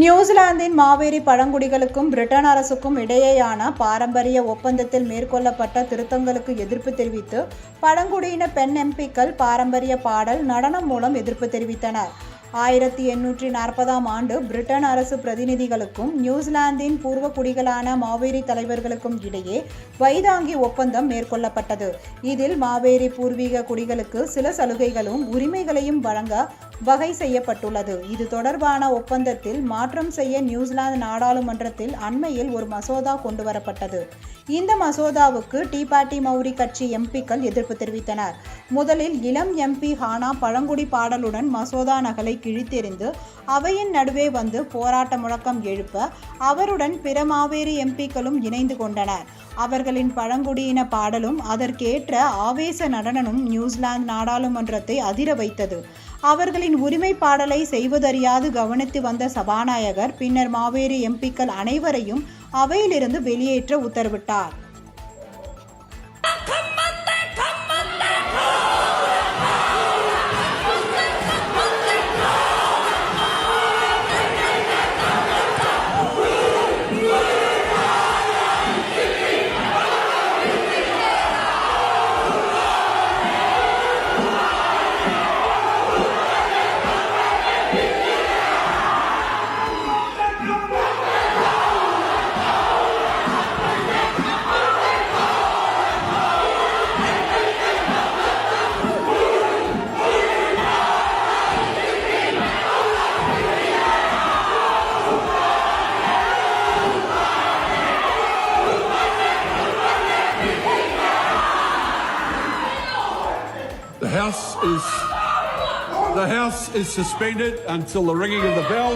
நியூசிலாந்தின் மாவேரி பழங்குடிகளுக்கும் Britain அரசுக்கும் இடையேயான பாரம்பரிய ஒப்பந்தத்தில் மேற்கொள்ளப்பட்ட திருத்தங்களுக்கு எதிர்ப்பு தெரிவித்து பழங்குடியின பெண் எம்பிக்கள் பாரம்பரிய பாடல் நடனம் மூலம் எதிர்ப்பு தெரிவித்தனர். ஆயிரத்தி எண்ணூற்றி நாற்பதாம் ஆண்டு பிரிட்டன் அரசு பிரதிநிதிகளுக்கும் நியூசிலாந்தின் பூர்வ குடிகளான மாவேரி தலைவர்களுக்கும் இடையே வைதாங்கி ஒப்பந்தம் மேற்கொள்ளப்பட்டது. இதில் மாவேரி பூர்வீக குடிகளுக்கு சில சலுகைகளும் உரிமைகளையும் வழங்க வகை செய்யப்பட்டுள்ளது. இது தொடர்பான ஒப்பந்தத்தில் மாற்றம் செய்ய நியூசிலாந்து நாடாளுமன்றத்தில் அண்மையில் ஒரு மசோதா கொண்டுவரப்பட்டது. இந்த மசோதாவுக்கு டீ பார்ட்டி மௌரி கட்சி எம்பிக்கள் எதிர்ப்பு தெரிவித்தனர். முதலில் இளம் எம்பி ஹானா பழங்குடி பாடலுடன் மசோதா நகலை கிழித்தெறிந்து அவையின் நடுவே வந்து போராட்ட முழக்கம் எழுப்ப அவருடன் பிற மாவேறு எம்பிக்களும் இணைந்து கொண்டனர். அவர்களின் பழங்குடியின பாடலும் அதற்கேற்ற ஆவேச நடனமும் நியூசிலாந்து நாடாளுமன்றத்தை அதிர வைத்தது. அவர்களின் உரிமை பாடலை செய்வதறியாது கவனித்து வந்த சபாநாயகர் பின்னர் மாவேரி எம்பிக்கள் அனைவரையும் அவையிலிருந்து வெளியேற்ற உத்தரவிட்டார். House is the House is suspended until the ringing of the bell.